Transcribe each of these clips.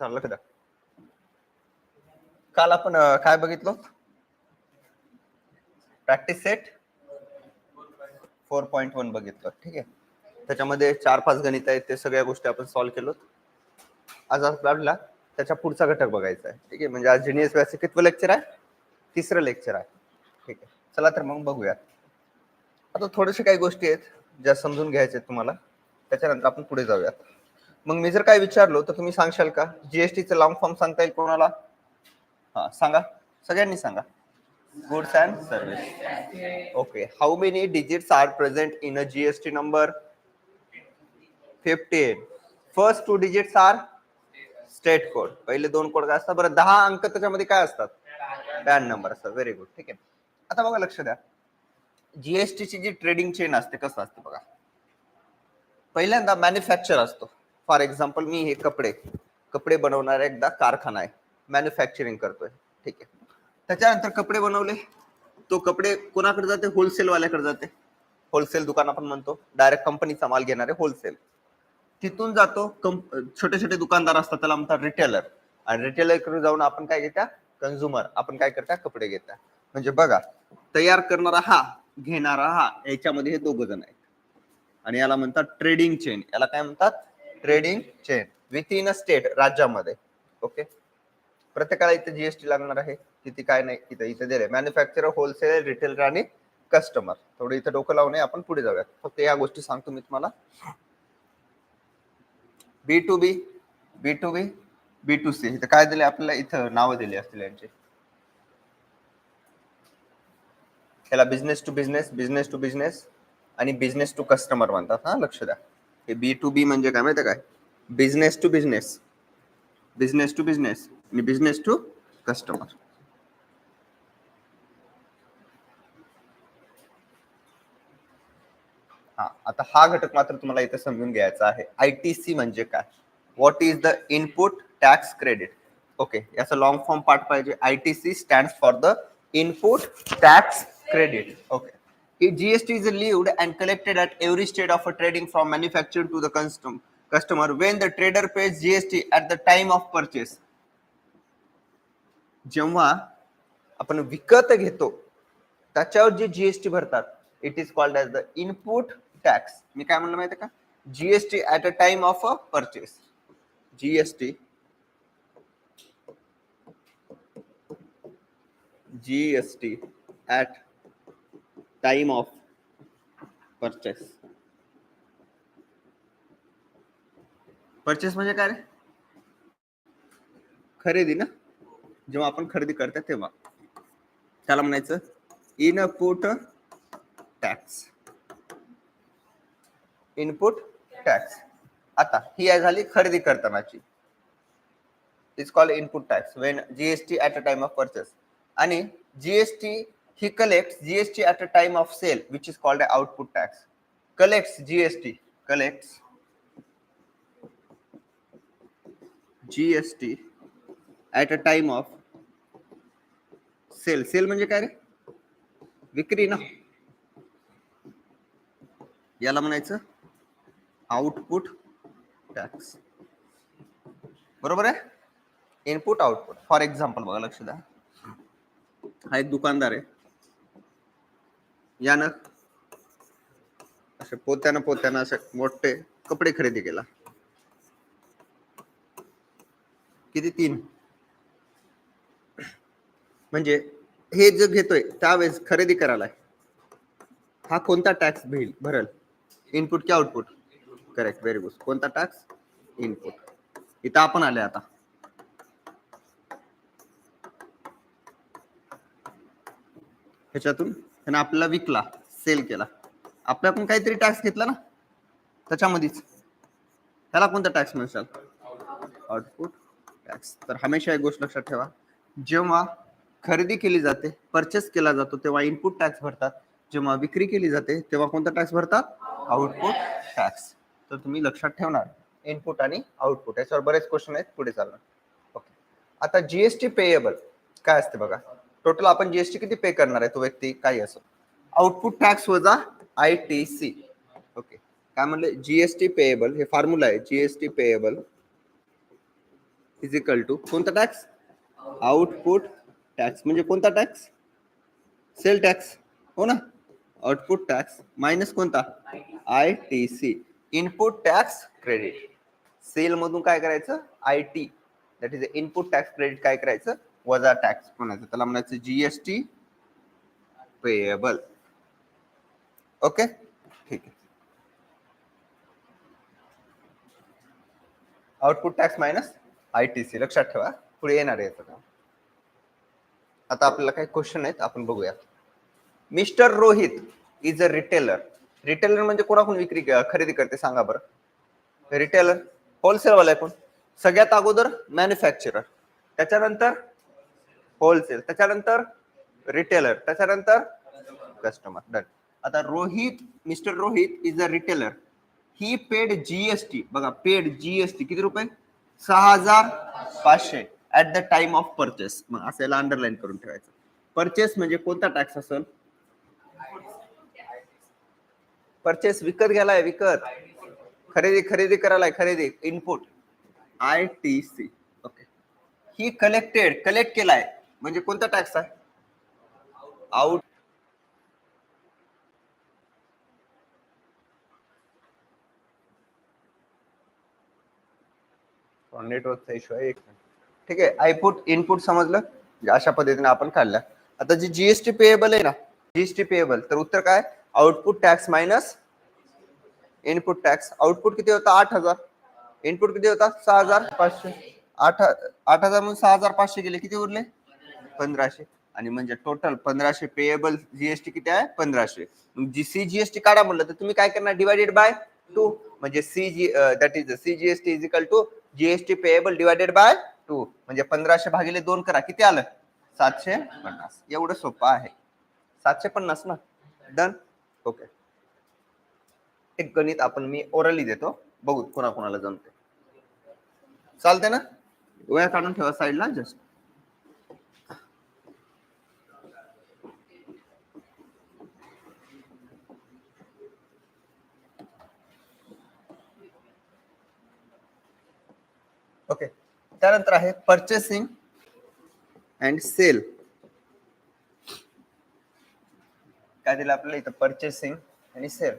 चाललं कदा काल आपण काय बघितलो? Practice set four point one बघितलं. ठीक आहे. त्याच्यामध्ये चार पाच गणित आहेत ते सगळ्या गोष्टी आपण सॉल्व्ह केलो आज आपल्याला त्याच्या पुढचा घटक बघायचा आहे. ठीक आहे. म्हणजे आज जिनियस व्यास कितवं लेक्चर आहे? तिसरं लेक्चर आहे. ठीक आहे. चला तर मग बघूयात आता थोडेसे काही गोष्टी आहेत ज्या समजून घ्यायच्या आहेत तुम्हाला. त्याच्यानंतर आपण पुढे जाऊयात. मग मी जर काय विचारलो तर तुम्ही सांगशाल का? जीएसटीचं लॉंग फॉर्म सांगता येईल कोणाला? हा सांगा. सगळ्यांनी सांगा. Goods and service okay how many digits are present in a GST number fifty eight first two digits are state code पहिले दोन कोड काय असतात? बरं दहा अंक त्याच्यामध्ये काय असतात? पॅन नंबर असतात. व्हेरी गुड ठीक आहे. आता बघा लक्ष द्या. जीएसटी ची जी ट्रेडिंग चेन असते कसं असते बघा? पहिल्यांदा मॅन्युफॅक्चर असतो. फॉर एक्झाम्पल मी हे कपडे कपडे बनवणारा एकदा कारखाना आहे. मॅन्युफॅक्चरिंग करतोय. ठीक आहे. त्याच्यानंतर कपडे बनवले. तो कपडे कोणाकडे जाते? होलसेल वाल्याकडे जाते. होलसेल दुकान आपण म्हणतो. डायरेक्ट कंपनीचा माल घेणारे होलसेल तिथून जातो. कंप छोटे छोटे दुकानदार असतात. त्याला म्हणतात रिटेलर आणि रिटेलरकडे जाऊन आपण काय घेत्या? कन्झ्युमर आपण काय करता कपडे घेता म्हणजे बघा तयार करणारा हा घेणारा हा याच्यामध्ये हे दोघ जण आहेत. आणि याला म्हणतात ट्रेडिंग चेन याला काय म्हणतात? Trading chain with in a state राज्यामध्ये. ओके प्रत्येकाला इथे जीएसटी लागणार आहे. किती काय नाही इथे इथे दिले मॅन्युफॅक्चरर होलसेल रिटेलर आणि कस्टमर थोडं इथं डोकं लावून आपण पुढे जाऊयात. फक्त या गोष्टी सांगतो मी तुम्हाला. B to B B to B B to C इथं काय दिले आपल्याला इथं नावं दिली असतील यांची. याला business to business business to business आणि बिझनेस टू कस्टमर म्हणतात. हा लक्ष द्या. हे बी टू बी म्हणजे काय माहिती काय? Business to business business to business आणि बिझनेस टू कस्टमर हा आता हा घटक मात्र तुम्हाला इथे समजून घ्यायचा आहे. आय टी सी म्हणजे काय? What is the input tax credit okay याचा लॉंग फॉर्म पार्ट पाहिजे. I T C stand for the input tax credit okay GST is lived and collected at every state of a trading from manufacturer to the custom customer when the trader pays GST at the time of purchase. जेव्हा आपण विकत घेतो त्याच्यावर जे GST भरतात it is called as the input tax मी काय म्हणलं माहिती का GST at a time of a purchase GST GST at time of purchase. Purchase म्हणजे काय रे? खरेदी ना? जेव्हा आपण खरेदी करतो तेव्हा. त्याला म्हणायचं इनपुट टॅक्स इनपुट टॅक्स आता ही आहे झाली खरेदी करतानाची. Is called input tax when GST at a time of purchase आणि GST he collects GST at a time of sale, which is called an output tax. Collects GST, collects GST at a time of sale. Sale म्हणजे काय रे विक्री ना याला म्हणायचं output tax बरोबर आहे input output for example बघा लक्ष द्या हा एक दुकानदार आहे यानं असे पोत्यानं पोत्यानं असे मोठे कपडे खरेदी केला. किती? तीन. म्हणजे हे जे घेतोय त्यावेळेस खरेदी करायला हा कोणता टॅक्स भेल भरल? इनपुट की आउटपुट करेक्ट व्हेरी गुड कोणता टॅक्स इनपुट इथं आपण आले आता. ह्याच्यातून? त्यांना आपल्याला विकला सेल केला. आपल्याकडून काहीतरी टॅक्स घेतला ना? त्याच्यामध्येच. त्याला कोणता टॅक्स म्हणशाल आउटपुट टॅक्स तर हमेशा एक गोष्ट लक्षात ठेवा. जेव्हा खरेदी केली जाते परचेस केला जातो तेव्हा इनपुट टॅक्स भरतात. जेव्हा विक्री केली जाते तेव्हा कोणता टॅक्स भरतात? आउटपुट टॅक्स तर तुम्ही लक्षात ठेवणार. इनपुट आणि आउटपुट याच्यावर बरेच क्वेश्चन आहेत. पुढे चालणार. ओके आता जीएसटी पेएबल काय असते बघा? टोटल आपण जीएसटी किती पे करणार आहे तो व्यक्ती? काही असो. आउटपुट टॅक्स वजा आय टी सी ओके काय म्हणले? जीएसटी पेएबल हे फॉर्म्युला आहे. जीएसटी पेएबल इक्वल टू कोणता टॅक्स आउटपुट टॅक्स म्हणजे कोणता टॅक्स सेल टॅक्स हो ना? आउटपुट टॅक्स मायनस कोणता? I T C input tax credit sale मधून काय करायचं? I T that is input tax credit काय करायचं? वजा टॅक्स म्हणायचं त्याला म्हणायचं जीएसटी पेएबल ओके ठीक आहे. Output tax minus I T C लक्षात ठेवा. पुढे येणार आहे काम. आता आपल्याला काही क्वेश्चन आहेत आपण बघूया. Mister Rohit is a retailer retailer म्हणजे कोणाकडून विक्री खरेदी करते सांगा बरं. रिटेलर होलसेलवाला आहे कोण? सगळ्यात अगोदर मॅन्युफॅक्चरर त्याच्यानंतर होलसेल त्याच्यानंतर रिटेलर त्याच्यानंतर कस्टमर डन आता Rohit mister Rohit is a retailer he paid GST बघा पेड जीएसटी किती रुपये? सहा हजार पाचशे at the time of purchase मग असायला अंडरलाईन करून ठेवायचं. परचेस म्हणजे कोणता टॅक्स असेल? परचेस विकत घ्यायलाय विकत. खरेदी खरेदी करायलाय खरेदी. Input I T C okay he collected collect केलाय. म्हणजे कोणता टॅक्स आहे? आउट नेटवर्कचा इश्यू आहे एक मिनिट. ठीक आहे आयपुट इनपुट समजलं? म्हणजे अशा पद्धतीने आपण काढलं. आता जी जीएसटी पेएबल आहे ना जीएसटी पेएबल तर उत्तर काय? Output tax minus input tax output किती होता? आठ हजार. इनपुट किती होता? सहा हजार पाचशे. आठ आठ हजार म्हणून सहा हजार पाचशे गेले. किती उरले? पंधराशे आणि म्हणजे टोटल पंधराशे पेएबल जीएसटी किती आहे? पंधराशे. जी सी जीएसटी काढा म्हणलं तर तुम्ही काय करणार? डिवायडेड बाय टू म्हणजे C G that is C GST is equal to GST payable divided by two म्हणजे पंधराशे भागिले दोन करा. किती आलं? सातशे पन्नास. एवढं सोपं आहे. सातशे पन्नास ना? डन ओके एक गणित आपण मी ओरली देतो. बघू कोणाकोणाला जमते चालते ना? वेळ काढून ठेवा साईडला जस्ट ओके. त्यानंतर आहे परचेसिंग अँड सेल काय दिलं आपल्याला इथं? परचेसिंग आणि सेल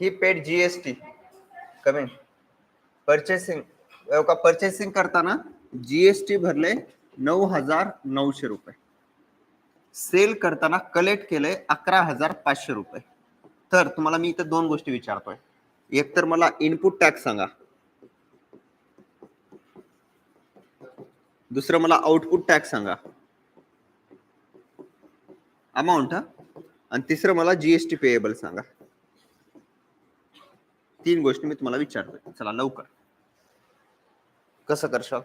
ही पेड जीएसटी कमी. परचेसिंग का परचेसिंग करताना जीएसटी भरले नऊ हजार नऊशे रुपये. सेल करताना कलेक्ट केलंय अकरा हजार पाचशे रुपये. तर तुम्हाला मी इथं दोन गोष्टी विचारतोय. एक तर मला इनपुट टॅक्स सांगा. दुसरं मला आउटपुट टॅक्स सांगा. अमाऊंट हा? आणि तिसरं मला जीएसटी पेएबल सांगा. तीन गोष्टी मी तुम्हाला विचारतोय. चला लवकर. कसं करशाल?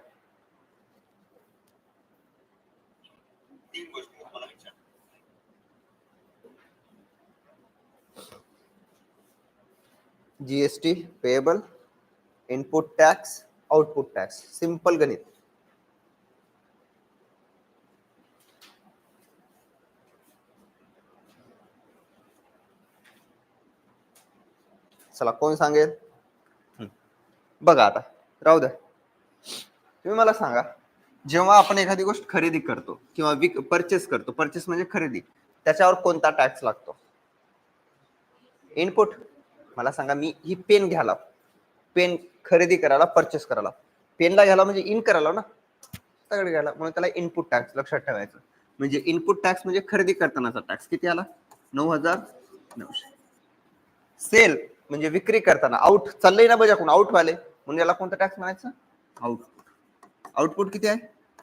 GST payable input tax output tax simple गणित चला कोण सांगेल. बघा आता. राहू द्या. तुम्ही मला सांगा जेव्हा आपण एखादी गोष्ट खरेदी करतो किंवा विक परचेस करतो परचेस म्हणजे खरेदी त्याच्यावर कोणता टॅक्स लागतो? इनपुट मला सांगा मी ही पेन घ्याला पेन खरेदी करायला परचेस करायला. पेनला घ्यायला म्हणजे इन करायला ना. सगळं घ्यायला. म्हणून त्याला इनपुट टॅक्स लक्षात ठेवायचं. म्हणजे इनपुट टॅक्स म्हणजे खरेदी करतानाचा टॅक्स किती आला? नऊ हजार नऊशे. सेल म्हणजे विक्री करताना. आउट चाललंय ना बजाकून? आउट वाले. म्हणून याला कोणता टॅक्स म्हणायचा? आउटपुट आउटपुट किती आहे?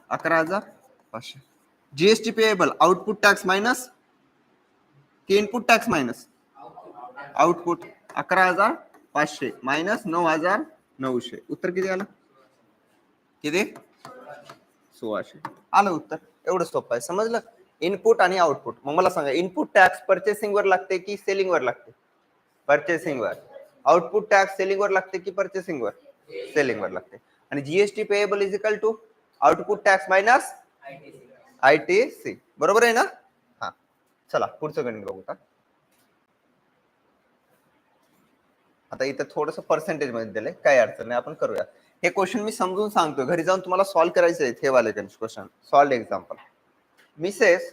अकरा हजार पाचशे. GST payable output tax minus की इनपुट टॅक्स मायनस आउटपुट अकरा हजार पाचशे मायनस नऊ हजार नऊशे. उत्तर किती आलं? किती? सोळाशे. आलं उत्तर. एवढं सोपं आहे. समजलं? इनपुट आणि आउटपुट मग मला सांगा इनपुट टॅक्स परचेसिंग वर लागते की सेलिंग वर लागते? परचेसिंग वर. आउटपुट टॅक्स सेलिंग वर लागते की परचेसिंग वर? सेलिंग वर लागते. आणि GST payable is equal to output tax minus I T C बरोबर आहे ना? हा. चला पुढचं गणित बघू आता इथं थोडस पर्सेंटेजमध्ये दिलंय काही अडचण नाही आपण करूया. हे क्वेश्चन मी समजून सांगतो घरी जाऊन तुम्हाला सॉल्व्ह करायचे आहेत हे वाले क्वेश्चन सॉल्व एक्झाम्पल मिसेस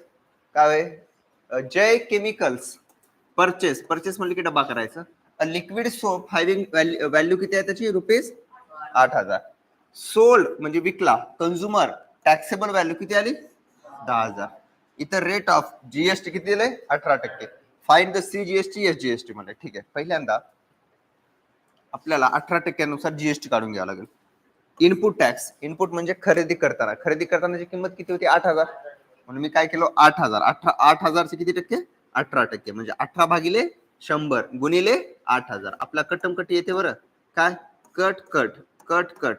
काय जय केमिकल्स परचेस परचेस म्हणजे की डबा करायचं. लिक्विड सोप हायविंग व्हॅल्यू किती आहे त्याची? रुपीज आठ हजार. सोल्ड म्हणजे विकला. कन्झ्युमर टॅक्सेबल व्हॅल्यू किती आली? दहा हजार. इथं रेट ऑफ जीएसटी किती दिलंय? अठरा टक्के. Fine the C GST S GST मध्ये ठीक आहे. पहिल्यांदा आपल्याला अठरा टक्क्यानुसार जीएसटी काढून घ्यावं लागेल. इनपुट टॅक्स इनपुट म्हणजे खरेदी करताना. खरेदी करतानाची किंमत किती होती? आठ हजार. म्हणून मी काय केलं? आठ हजार. अठरा आठ हजारचे किती टक्के? अठरा टक्के. म्हणजे अठरा भागिले शंभर गुणिले आठ हजार. आपला कटम कट येते बरं. काय? Cut cut cut cut.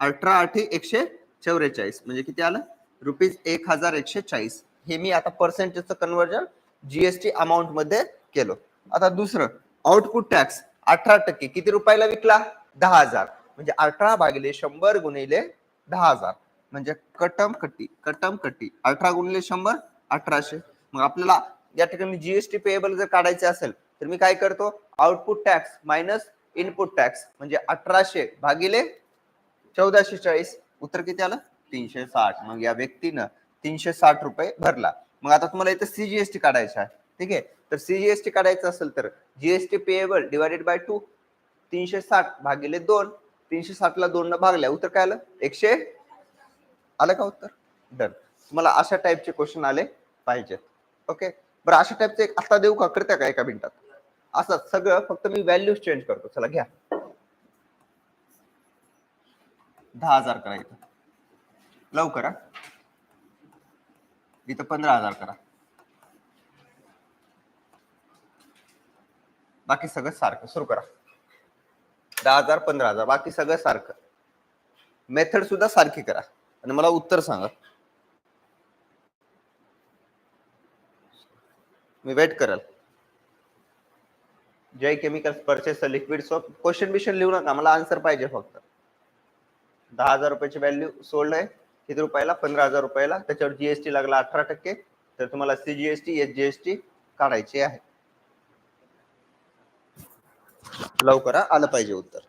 अठरा आठी एकशे चौवेचाळीस म्हणजे किती आलं? रुपीज एक हजार एकशे चाळीस. हे मी आता पर्सेंटेजचं कन्वर्जन जीएसटी अमाऊंटमध्ये केलं. आता दुसरं आउटपुट टॅक्स अठरा टक्के. किती रुपयाला विकला? दहा हजार. म्हणजे अठरा भागिले शंभर गुणिले दहा हजार. म्हणजे कटम कट्टी कटम कट्टी अठरा गुणिले शंभर अठराशे. मग आपल्याला या ठिकाणी जीएसटी पेएबल जर काढायचे असेल तर मी काय करतो? Output tax minus input tax म्हणजे अठराशे भागिले चौदाशे चाळीस. उत्तर किती आलं? तीनशे साठ. मग या व्यक्तीनं तीनशे साठ रुपये भरला. मग आता तुम्हाला इथं सीजीएसटी काढायचा आहे. ठीक आहे? तर सीजीएसटी काढायचं असेल तर GST payable divided by two तीनशे साठ भागिले दोन तीनशे साठ ला दोन न भागल्या उत्तर काय आलं? एकशे आलं का उत्तर? डन तुम्हाला अशा टाईपचे क्वेश्चन आले पाहिजेत. ओके बरं अशा टाईपचे एक आता देऊ का? करत्या का एका मिनिटात? असं सगळं फक्त मी व्हॅल्यूज चेंज करतो. चला घ्या. दहा हजार करा इथं. लवकर इथं पंधरा हजार करा. बाकी सगळं सारखं. सुरू करा. दहा हजार पंधरा हजार बाकी सगळं सारखं. मेथड सुद्धा सारखी करा. आणि मला उत्तर सांगा. मी वेट करेल. Jai chemicals purchase liquid soap question Bishan लिहू नका. मला आन्सर पाहिजे फक्त. दहा हजार रुपयाची व्हॅल्यू सोल्ड आहे. किती रुपयाला? पंधरा हजार रुपयाला. त्याच्यावर जीएसटी लागला अठरा टक्के. तर तुम्हाला सीजीएसटी एस जीएसटी काढायची आहे. लवकर हा, आलं पाहिजे उत्तर.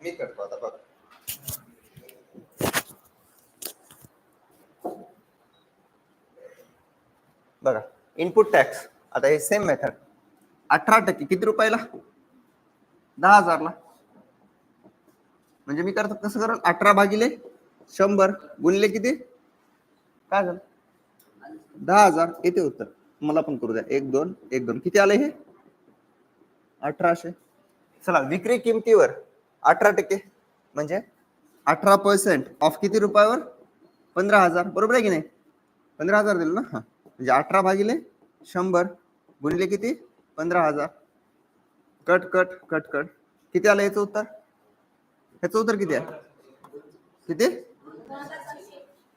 मी करतो आता बघ. बघा इनपुट टॅक्स आता हे सेम मेथड अठरा टक्के किती रुपयाला? दहा हजारला. म्हणजे मी करतो कसं करल? अठरा भागिले शंभर गुणले किती? काय झालं? दहा हजार. येते उत्तर. मला पण करू द्या. एक दोन एक दोन. किती आले हे? अठराशे. चला विक्री किमतीवर. अठरा टक्के. म्हणजे अठरा पर्सेंट ऑफ किती रुपयावर? पंधरा हजार. बरोबर आहे की नाही? पंधरा हजार दिलं ना? हां. म्हणजे अठरा भागिले शंभर गुणिले किती? पंधरा हजार. Cut cut cut cut. किती आलं याचं उत्तर? ह्याचं उत्तर किती आहे? किती?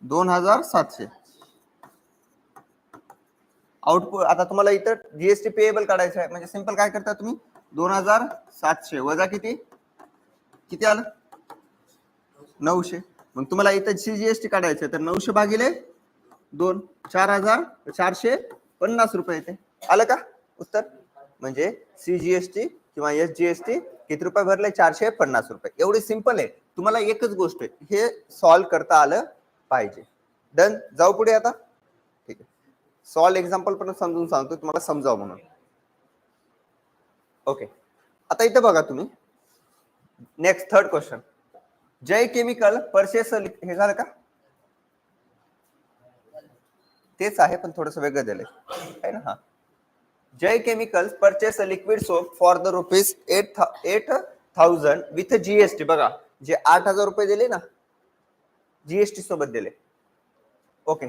दोन हजार सातशे. आउटपुट आता तुम्हाला इथं जीएसटी पेएबल काढायचं आहे. म्हणजे सिंपल काय करता तुम्ही? दोन हजार सातशे. वजा किती? किती आलं? नऊशे. मग तुम्हाला इथं जीएसटी काढायचं आहे तर नऊशे भागिले दोन चार हजार चारशे पन्नास रुपये येते. आलं का? उत्तर? म्हणजे सीजीएसटी किंवा एस टी किती रुपये भरले? चारशे पन्नास रुपये. एवढी सिंपल आहे. तुम्हाला एकच गोष्ट आहे. हे सॉल्व करता आलं पाहिजे. डन जाऊ पुढे आता. ठीक आहे. सॉल्व एक्झाम्पल पण समजून सांगतो. तुम्हाला समजावं म्हणून. ओके आता इथं बघा तुम्ही. Next third question Jai chemical purchase हे झालं का? तेच आहे पण थोडस वेगळं दिलंय. आहे ना? हा. Jai chemicals purchase a liquid soap for the rupees eight eight thousand with GST बघा जे आठ हजार रुपये दिले ना जीएसटी सोबत दिले. Okay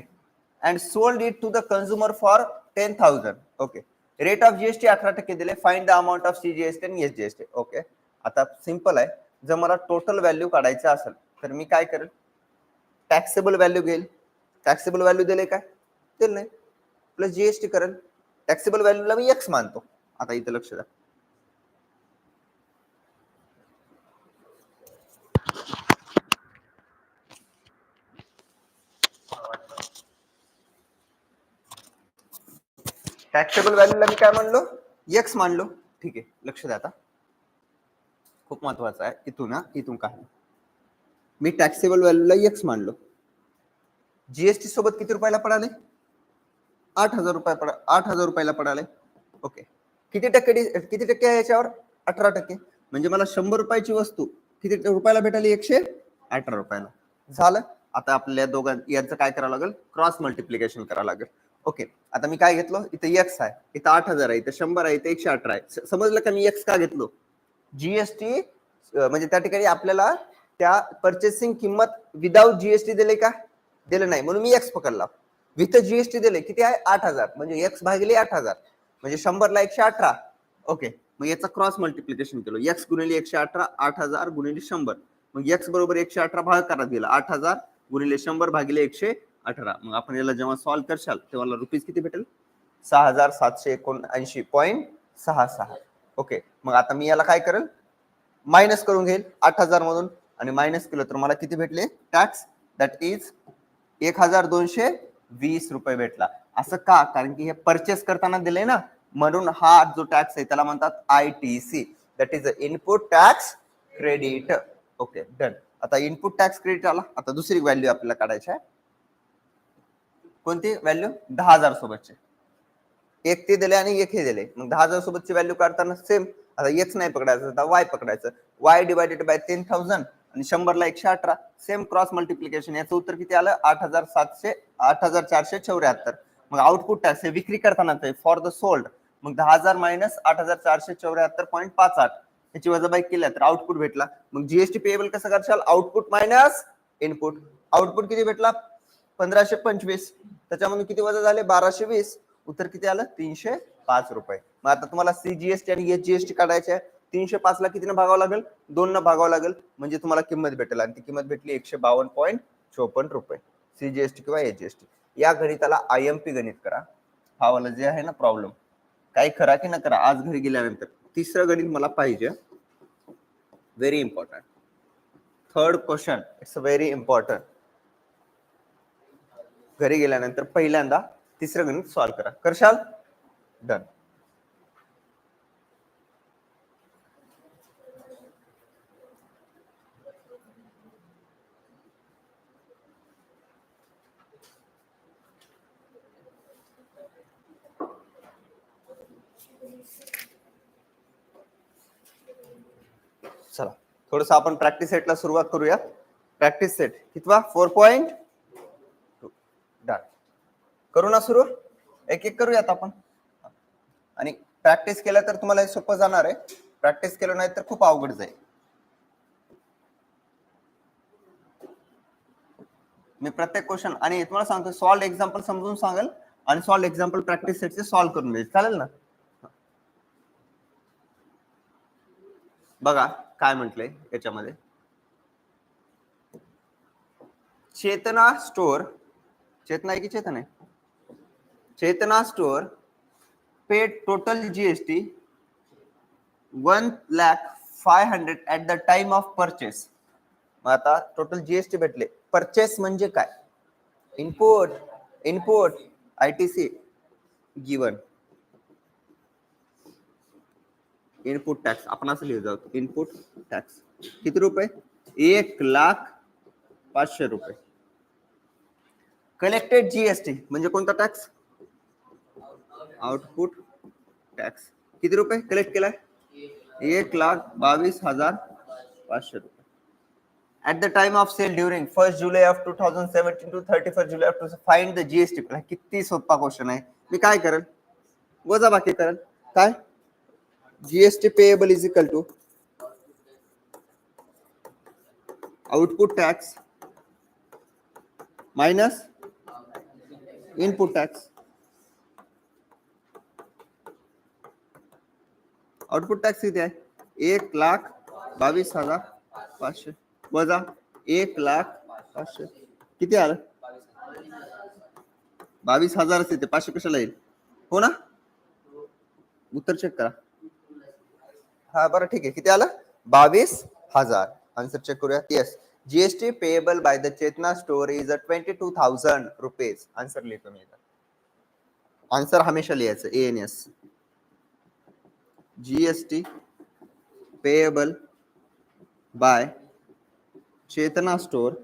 and sold it to the consumer for ten thousand okay rate of GST अठरा टक्के दिले. Find the amount of C GST आणि एस जीएसटी ओके आता सिम्पल आहे. जर मला टोटल व्हॅल्यू काढायचं असेल, तर मी काय करेल? टॅक्सेबल व्हॅल्यू घेईल. टॅक्सेबल व्हॅल्यू दिले काय? प्लस जीएसटी करेल. टॅक्सेबल व्हॅल्यूला मी एक्स मानतो. आता इथं लक्ष टॅक्सेबल व्हॅल्यूला मी काय मानलो? एक्स मानलो. ठीक आहे. लक्ष द्या आता. खूप महत्वाचं आहे इथून ना इथून काय मी टॅक्सेबल व्हॅल्यूला एक्स मानलो जीएसटी सोबत किती रुपयाला पडाले? आठ हजार रुपये पडा आठ हजार रुपयाला पडाले. ओके किती टक्के डि- किती टक्के आहे याच्यावर? अठरा टक्के. म्हणजे मला शंभर रुपयाची वस्तू किती रुपयाला भेटाली? एकशे अठरा रुपयाला. झालं. आता आपल्या दोघां यांचं काय करावं लागेल? क्रॉस मल्टिप्लिकेशन करावं लागेल. ओके आता मी काय घेतलो? इथं एक्स आहे. इथं आठ हजार आहे. इथं शंभर आहे. इथं एकशे अठरा आहे. समजलं का मी एक्स का घेतलो? जीएसटी म्हणजे त्या ठिकाणी आपल्याला त्या परचेसिंग किंमत विदाऊट जीएसटी दिले का? दिलं नाही. म्हणून मी एक्स पकडला. विथ जीएसटी दिले. किती आहे? आठ हजार. म्हणजे एक्स भागिले आठ हजार. म्हणजे शंभरला एकशे अठरा. ओके मग याचा क्रॉस मल्टिप्लिकेशन केलं. एक्स गुणिले एकशे अठरा आठ हजार गुणिले शंभर. मग एक्स बरोबर एकशे अठरा भाग करा दिला आठ हजार गुणिले शंभर भागिले एकशे अठरा. मग आपण याला जेव्हा सॉल्व्ह करशाल तेव्हा रुपीज किती भेटेल? सहा हजार सातशे एकोणऐंशी पॉईंट सहा सहा. ओके मग आता मी याला काय करेल? मायनस करून घेईल आठ हजार मधून. आणि मायनस केलं तर मला किती भेटले? टॅक्स दॅट इज एक हजार दोनशे वीस रुपये भेटला. असं का? कारण की हे परचेस करताना दिले ना? म्हणून हा जो टॅक्स आहे त्याला म्हणतात I T C that is input tax credit okay done आता इनपुट टॅक्स क्रेडिट आला. आता दुसरी व्हॅल्यू आपल्याला काढायची आहे. कोणती व्हॅल्यू दहा हजार सोबतचे. एक ते दिले आणि एक हे दिले. मग दहा हजार सोबतची व्हॅल्यू काढताना सेम आता एक्स नाही पकडायचं आता वाय पकडायचं. Y divided by ten thousand आणि शंभरला एकशे अठरा. सेम क्रॉस मल्टिप्लिकेशन याचं उत्तर किती आलं? आठ हजार सातशे आठ हजार चारशे चौऱ्याहत्तर. मग आउटपुट टॅक्स हे विक्री करताना फॉर द सोल्ड मग दहा हजार मायनस आठ हजार चारशे चौऱ्याहत्तर पॉईंट पाच आठ. याची वजाबाई केल्या तर आउटपुट भेटला. मग जीएसटी पेएबल कसं करशाल? आउटपुट मायनस इनपुट आउटपुट किती भेटला? पंधराशे पंचवीस. त्याच्यामधून किती वजा झाले? बाराशे वीस. उत्तर किती आलं? तीनशे पाच रुपये. मग आता तुम्हाला सीजीएसटी आणि एचजीएसटी काढायचे आहे. तीनशे पाच ला कितीनं भागावं लागेल? दोन न भागावं लागेल. म्हणजे तुम्हाला किंमत भेटेल. आणि ती किंमत भेटली एकशे बावन्न पॉईंट चोपन्न रुपये. सीजीएसटी किंवा एचजीएसटी या गणिताला आय एम पी गणित करा. हा वाला जे आहे ना प्रॉब्लेम काही करा की न करा. आज घरी गेल्यानंतर. तिसरं गणित मला पाहिजे. Very important third question it's very important घरी गेल्यानंतर पहिल्यांदा तिसरं गणित सॉल्व्ह करा. करशाल? डन चला. थोडस आपण प्रॅक्टिस सेटला सुरुवात करूया. प्रॅक्टिस सेट कितवा? फोर पॉइंट करू ना सुरू? एक एक करूयात आपण? आणि प्रॅक्टिस केलं तर तुम्हाला हे सोपं जाणार आहे. प्रॅक्टिस केलं नाही तर खूप अवघड जाईल. मी प्रत्येक क्वेश्चन आणि तुम्हाला सांगतो सॉल्व एक्झाम्पल समजून सांगेल आणि सॉल्व एक्झाम्पल प्रॅक्टिस सेटचे सॉल्व्ह करून देईल. चालेल ना? बघा काय म्हटलंय याच्यामध्ये. चेतना स्टोर चेतना आहे की चेतन आहे? Chetana store paid total GST one lakh five hundred the the of of मग आता टोटल जीएसटी भेटले. परचेस म्हणजे काय? Input input I T C given. Input tax. आपण असं लिहित जातो इनपुट टॅक्स. किती रुपये? एक लाख पाचशे रुपये. कलेक्टेड जीएसटी म्हणजे कोणता टॅक्स? Output tax. किती रुपये कलेक्ट केलाय? एक लाख बावीस हजार पाचशे रुपये. At the time of sale during 1st July of 2017 to 31st July of 2000 find the GST हा किती सोपा क्वेश्चन आहे. मी काय करेल? वजा बाकी करेल. काय? GST payable is equal to output tax minus input tax output tax किती आहे? एक लाख बावीस हजार पाचशे. वजा एक लाख पाचशे. किती आलं? बावीस हजारच येते. पाचशे कशाला येईल? हो ना? उत्तर चेक करा. हा बरं ठीक आहे. किती आलं? बावीस हजार. आन्सर चेक करूया yes GST payable by the Chetana store is a twenty two thousand rupees answer लिहितो मी आन्सर हमेशा लिहायचं. A N S GST payable by Chetana store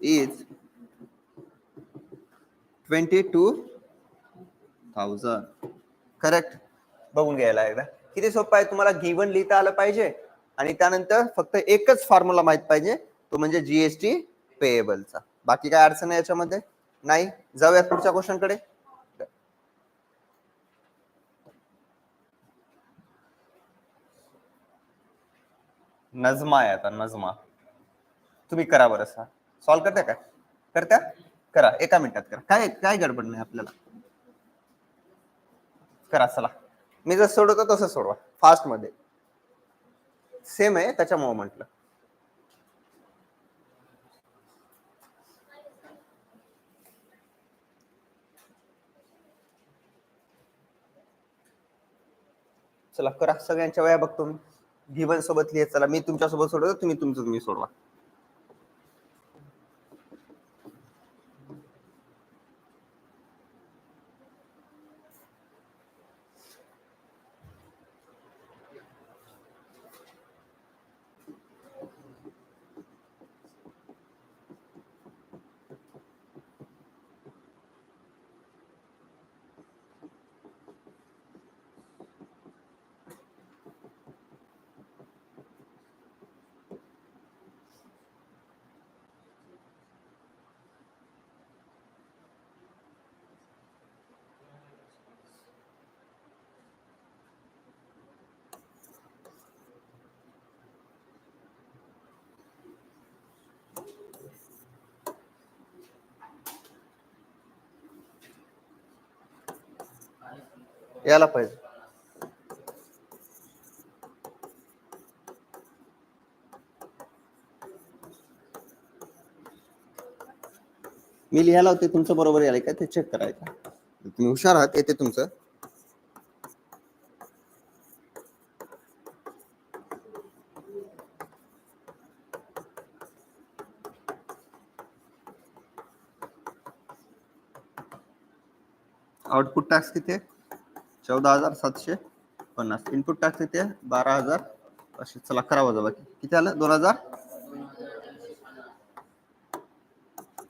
is twenty two thousand correct बघून घ्यायला एकदा. किती सोपं आहे? तुम्हाला गिवन लिहिता आलं पाहिजे. आणि त्यानंतर फक्त एकच फॉर्म्युला माहीत पाहिजे. तो म्हणजे जीएसटी पेएबलचा बाकी काय अडचण आहे याच्यामध्ये? नाही? जाऊयात पुढच्या क्वेश्चनकडे नजमा आहे आता नजमा. तुम्ही करा बरं सा सॉल्व करता काय करत्या करा. एका मिनिटात करा. काय काय गडबड नाही आपल्याला. करा चला. मी जसं सोडवतो तसं सोडवा. फास्टमध्ये. सेम आहे त्याच्यामुळे म्हटलं. चला करा. सगळ्यांच्या वया बघतो मी. गिवन सोबत लिहित चला. मी तुमच्यासोबत सोडवतो तुम्ही तुमचं तुम्ही सोडवा. यायला पाहिजे. मी लिहायला होते तुमचं बरोबर यायला का ते चेक करायचं. तुम्ही हुशार आहात येते तुमचं. आउटपुट टॅक्स किती आहे? चौदा हजार सातशे पन्नास. इनपुट टॅक्स किती आहे बारा हजार. असे चला करा वजा बाकी. किती आलं? दोन हजार?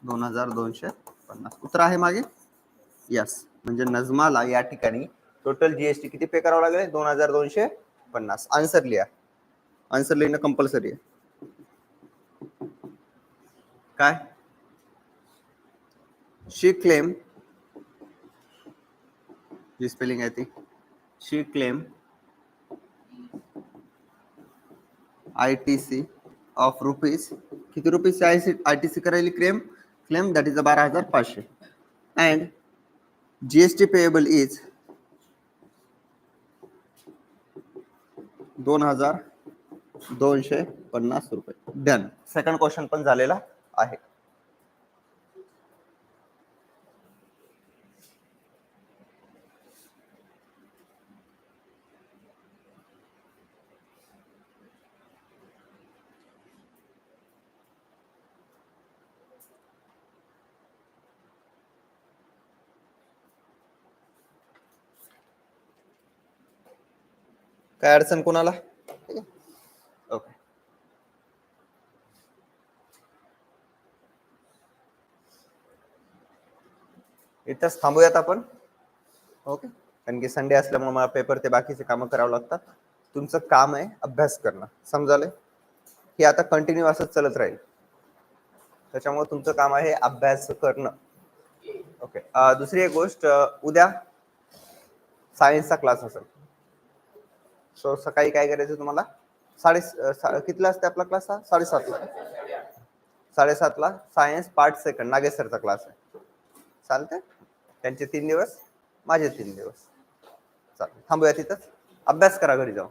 दोन हजार दोनशे पन्नास. उत्तर आहे मागे? यस म्हणजे नजमाला या ठिकाणी. टोटल जीएसटी किती पे करावं लागेल? दोन हजार दोनशे पन्नास. आन्सर लिहा. आन्सर लिहिणं कंपल्सरी आहे. काय? शी क्लेम जी स्पेलिंग आहे ती she claim I T C of rupees किती rupees I C I T C करायली claim claim that is a बारा हजार पाचशे and G S T payable is दोन हजार दोनशे पन्नास रुपये. डन सेकंड क्वेश्चन पण झालेला आहे. काय अडचण कोणाला? ओके इथंच थांबूयात आपण. ओके कारण की संडे असल्यामुळे मला पेपर ते बाकीचे कामं करावं लागतात. तुमचं काम आहे अभ्यास करणं. समजाले? हे आता कंटिन्यू असंच चालत राहील. त्याच्यामुळे तुमचं काम आहे अभ्यास करणं. ओके दुसरी एक गोष्ट उद्या सायन्सचा क्लास असेल. सो सकाळी काय करायचं तुम्हाला? साडे सा- कितीला असते आपला क्लास हा? साडेसातला साडेसातला सायन्स पार्ट सेकंड नागेसरचा क्लास आहे. चालते त्यांचे तीन दिवस माझे तीन दिवस. चालेल थांबूया तिथंच अभ्यास करा घरी जाऊन.